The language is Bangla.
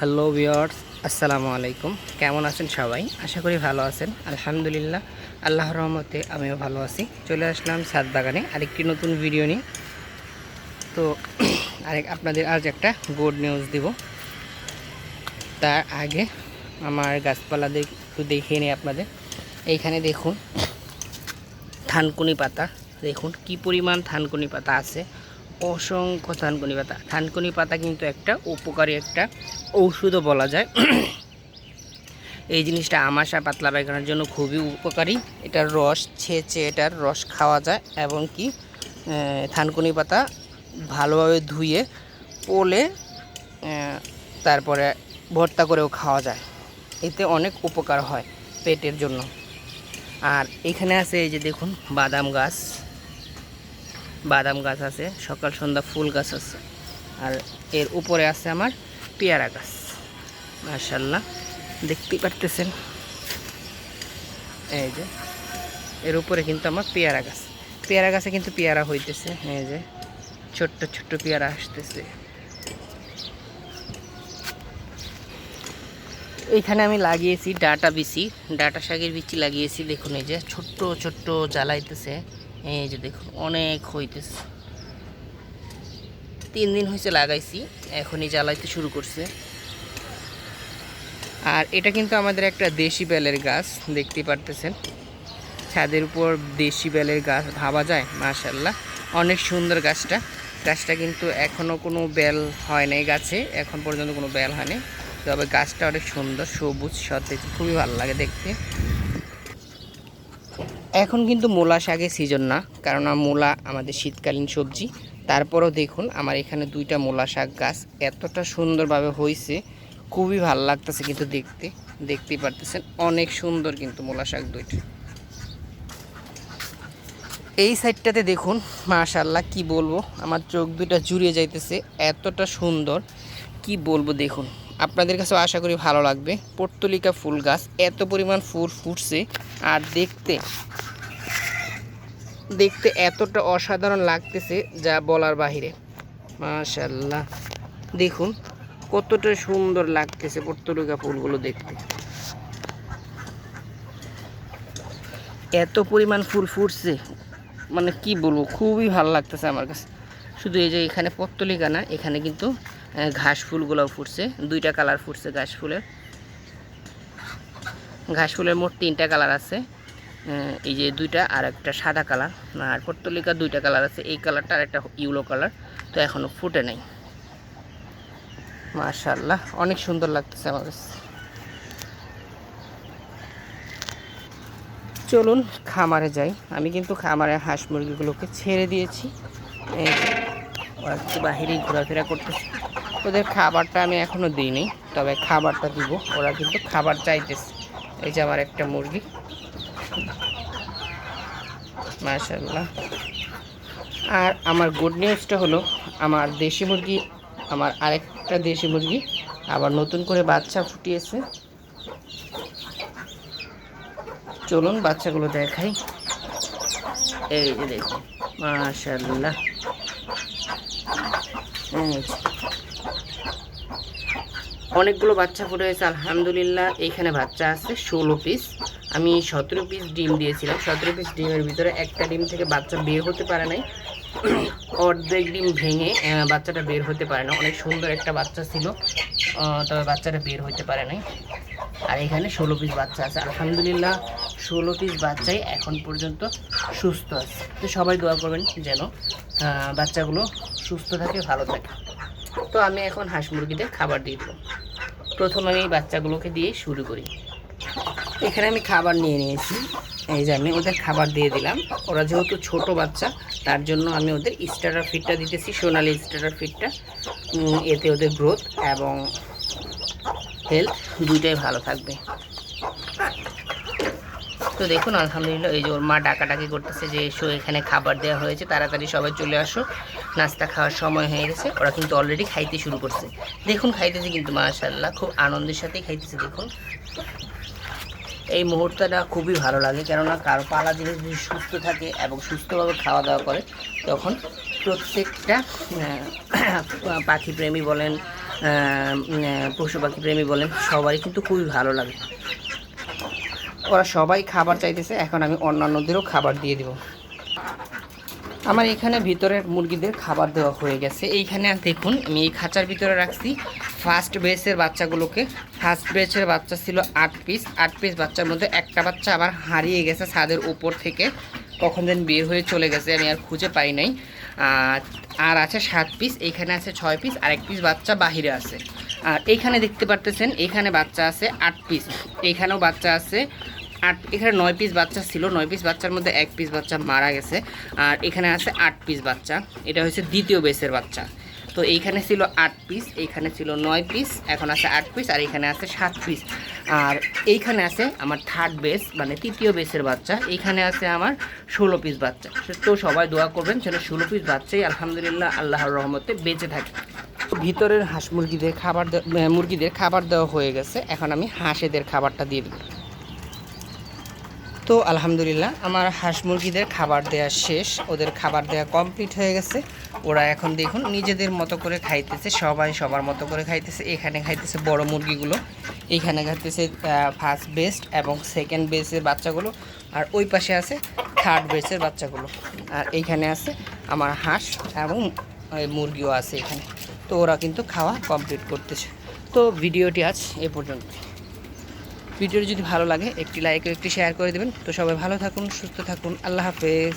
হ্যালো ভিওর্স আসসালামু আলাইকুম কেমন আছেন সবাই? আশা করি ভালো আছেন। আলহামদুলিল্লাহ আল্লাহ রহমতে আমিও ভালো আছি। চলে আসলাম সাত বাগানে আরেকটি নতুন ভিডিও নিয়ে। তো, আরেক, আপনাদের আজ একটা গুড নিউজ দিব। তার আগে আমার গাছপালা দেখ, একটু দেখিয়ে নিই আপনাদের। এইখানে দেখুন থানকুনি পাতা। দেখুন, কি পরিমাণ থানকুনি পাতা আছে। অসংখ্য থানকুনি পাতা। থানকুনি পাতা কিন্তু একটা উপকারী একটা ঔষধও বলা যায়। এই জিনিসটা আমাশা পাতলা পায়খানার জন্য খুবই উপকারী। এটার রস ছেঁচে এটার রস খাওয়া যায় এবং কি থানকুনি পাতা ভালোভাবে ধুয়ে পোলে তারপরে ভর্তা করেও খাওয়া যায়। এতে অনেক উপকার হয় পেটের জন্য। আর এখানে আছে এই যে দেখুন, বাদাম গাছ। বাদাম গাছ আছে, সকাল সন্ধ্যা ফুল গাছ আছে, আর এর উপরে আছে আমার পেয়ারা গাছ। মাশাল্লাহ দেখতে পারতেছেন। এই যে, এর উপরে কিন্তু আমার পেয়ারা গাছ। পেয়ারা গাছে কিন্তু পেয়ারা হইতেছে, এই যে, ছোট্ট ছোট্ট পেয়ারা আসতেছে। এইখানে আমি লাগিয়েছি ডাটা বিচি, ডাটা শাকের বিচি লাগিয়েছি, দেখুন এই যে, ছোট্ট ছোট্ট জ্বালাইতেছে। এই যে দেখুন, অনেক হইতেছে। তিন দিন হয়েছে লাগাইছি, এখনই জ্বালাইতে শুরু করছে। আর এটা কিন্তু আমাদের একটা দেশি বেলের গাছ, দেখতে পারতেছেন। ছাদের উপর দেশি বেলের গাছ, ভাবা যায় মাশাল্লাহ অনেক সুন্দর গাছটা। গাছটা কিন্তু এখনও কোনো বেল হয় নাই গাছে, এখন পর্যন্ত কোনো বেল হয়নি। তবে গাছটা অনেক সুন্দর, সবুজ, সতেজ, খুবই ভালো লাগে দেখতে। এখন কিন্তু মূলা শাকের সিজন না, কারণ মূলা আমাদের শীতকালীন সবজি। তারপরেও দেখুন, আমার এখানে দুইটা মূলা শাক গাছ এতটা সুন্দরভাবে হয়েছে খুবই ভালো লাগতেছে কিন্তু দেখতে, দেখতেই পারতেছেন, অনেক সুন্দর কিন্তু মূলা শাক দুইটা। এই সাইডটাতে দেখুন মাশাল্লাহ কি বলব, আমার চোখ দুইটা জুড়িয়ে যাইতেছে, এতটা সুন্দর, কি বলব দেখুন। আপনাদের কাছেও আশা করি ভালো লাগবে। পর্তলিকা ফুল গাছ, এত পরিমাণ ফুল ফুটছে আর দেখতে দেখতে এতটা অসাধারণ লাগতেছে যা বলার বাহিরে। মাশাল্লাহ দেখুন, কতটা সুন্দর লাগতেছে পর্তলিকা ফুলগুলো দেখতে। এত পরিমাণ ফুল ফুটছে। মানে কি বলব, খুবই ভালো লাগতেছে আমার কাছে। শুধু এই যে এখানে পত্তলিকা না, এখানে কিন্তু ঘাস ফুলগুলোও ফুটছে। দুইটা কালার ফুটছে ঘাস ফুলের। ঘাস ফুলের মোট তিনটা কালার আছে। এই যে দুইটা আর একটা সাদা কালার। আর পত্তলিকা দুইটা কালার আছে। এই কালারটা আর একটা ইউলো কালার। তো এখনও ফুটে নাই। মাশাল্লাহ অনেক সুন্দর লাগতেছে আমার কাছে। চলুন খামারে যাই। আমি কিন্তু খামারে হাঁস মুরগিগুলোকে ছেড়ে দিয়েছি। ওরা বাহিরেই ঘোরাফেরা করতেছে। ওদের খাবারটা আমি এখনও দিইনি, তবে খাবারটা দিব। ওরা কিন্তু খাবার চাইতেছে। এই যে আমার একটা মুরগি। মাশাল্লাহ আর আমার গুড নিউজটা হলো, আমার দেশি মুরগি, আমার আরেকটা দেশি মুরগি আবার নতুন করে বাচ্চা ফুটিয়েছে। চলুন বাচ্চাগুলো দেখাই। এই যে দেখুন মাশাল্লাহ। অনেকগুলো বাচ্চা ফুটে হয়েছে, আলহামদুলিল্লাহ। এইখানে বাচ্চা আছে, ষোলো পিস আমি সতেরো পিস ডিম দিয়েছিলাম। সতেরো পিস ডিমের ভিতরে একটা ডিম থেকে বাচ্চা বের হতে পারে নাই। অর্ধেক ডিম ভেঙে বাচ্চাটা বের হতে পারে না। অনেক সুন্দর একটা বাচ্চা ছিল। তবে বাচ্চাটা বের হতে পারে নাই। আর এখানে ষোলো পিস বাচ্চা আছে। আলহামদুলিল্লাহ, ষোলো পিস বাচ্চাই এখন পর্যন্ত সুস্থ আছে। তো সবাই দোয়া করবেন যেন বাচ্চাগুলো সুস্থ থাকে, ভালো থাকে। তো আমি এখন হাঁস মুরগিদের খাবার দিয়ে দেবো। প্রথম আমি এই বাচ্চাগুলোকে দিয়ে শুরু করি। এখানে আমি খাবার নিয়ে নিয়েছি। এই যে আমি ওদের খাবার দিয়ে দিলাম। ওরা যেহেতু ছোট বাচ্চা, তার জন্য আমি ওদের স্টার্টার ফিটটা দিতেছি, সোনালি স্টার্টার ফিটটা এতে ওদের গ্রোথ এবং হেলথ দুইটাই ভালো থাকবে। তো দেখুন, আলহামদুলিল্লাহ, এই যে ওর মা ডাকাডাকি করতেছে যে, এসো, এখানে খাবার দেওয়া হয়েছে, তাড়াতাড়ি সবাই চলে আসো। নাস্তা খাওয়ার সময় হয়ে গেছে। ওরা কিন্তু অলরেডি খাইতে শুরু করছে। দেখুন, খাইতেছে কিন্তু মাশাল্লাহ খুব আনন্দের সাথেই খাইতেছে, দেখুন। এই মুহূর্তটা খুবই ভালো লাগে, কেননা কারও পালা জিনিস যদি সুস্থ থাকে এবং সুস্থভাবে খাওয়া দাওয়া করে, তখন প্রত্যেকটা পাখি প্রেমী বলেন পশু পাখি প্রেমী বলেন, সবারই কিন্তু খুবই ভালো লাগে। ওরা সবাই খাবার চাইতেছে, এখন আমি অন্যান্যদেরও খাবার দিয়ে দিব। আমার এখানে ভিতরের মুরগিদের খাবার দেওয়া হয়ে গেছে। এইখানে দেখুন, আমি এই খাঁচার ভিতরে রাখছি। ফার্স্ট বেসের বাচ্চাগুলোকে। ফার্স্ট বেসের বাচ্চা ছিল আট পিস আট পিস বাচ্চার মধ্যে একটা বাচ্চা আবার হারিয়ে গেছে ছাদের উপর থেকে। কখন যেন বের হয়ে চলে গেছে, আমি আর খুঁজে পাই নাই। আর আর আছে সাত পিস এইখানে আছে ছয় পিস আর এক পিস বাচ্চা বাহিরে আছে। আর এইখানে দেখতে পারতেছেন, এখানে বাচ্চা আছে আট পিস এইখানেও বাচ্চা আছে আট, এখানে নয় পিস বাচ্চা ছিল। নয় পিস বাচ্চার মধ্যে এক পিস বাচ্চা মারা গেছে। আর এখানে আছে আট পিস বাচ্চা। এটা হচ্ছে দ্বিতীয় বেসের বাচ্চা। তো এইখানে ছিল আট পিস এইখানে ছিল নয় পিস এখন আছে আট পিস আর এখানে আছে সাত পিস আর এইখানে আছে আমার থার্ড বেস মানে তৃতীয় বেসের বাচ্চা। এইখানে আছে আমার ষোলো পিস বাচ্চা। তো সবাই দোয়া করবেন যেন ষোলো পিস বাচ্চাই আলহামদুলিল্লাহ আল্লাহর রহমতে বেঁচে থাকে। ভিতরের হাঁস মুরগিদের খাবার মুরগিদের খাবার দেওয়া হয়ে গেছে। এখন আমি হাঁসেদের খাবারটা দিয়ে দেবো তো আলহামদুলিল্লাহ, আমার হাঁস মুরগিদের খাবার দেওয়া শেষ, ওদের খাবার দেওয়া কমপ্লিট হয়ে গেছে। ওরা এখন দেখুন নিজেদের মতো করে খাইতেছে, সবাই সবার মতো করে খাইতেছে, এখানে খাইতেছে বড় মুরগিগুলো এইখানে খাইতেছে ফার্স্ট বেস্ট এবং সেকেন্ড বেসের বাচ্চাগুলো, আর ওই পাশে আছে থার্ড বেসের বাচ্চাগুলো, আর এইখানে আছে আমার হাঁস এবং মুরগিও আছে এখানে। তো ওরা কিন্তু খাওয়া কমপ্লিট করতেছে। তো ভিডিওটি আজ এ পর্যন্ত ভিডিওটি যদি ভালো লাগে, একটি লাইক একটি শেয়ার করে দেবেন। তো সবাই ভালো থাকুন, সুস্থ থাকুন। আল্লাহ হাফেজ।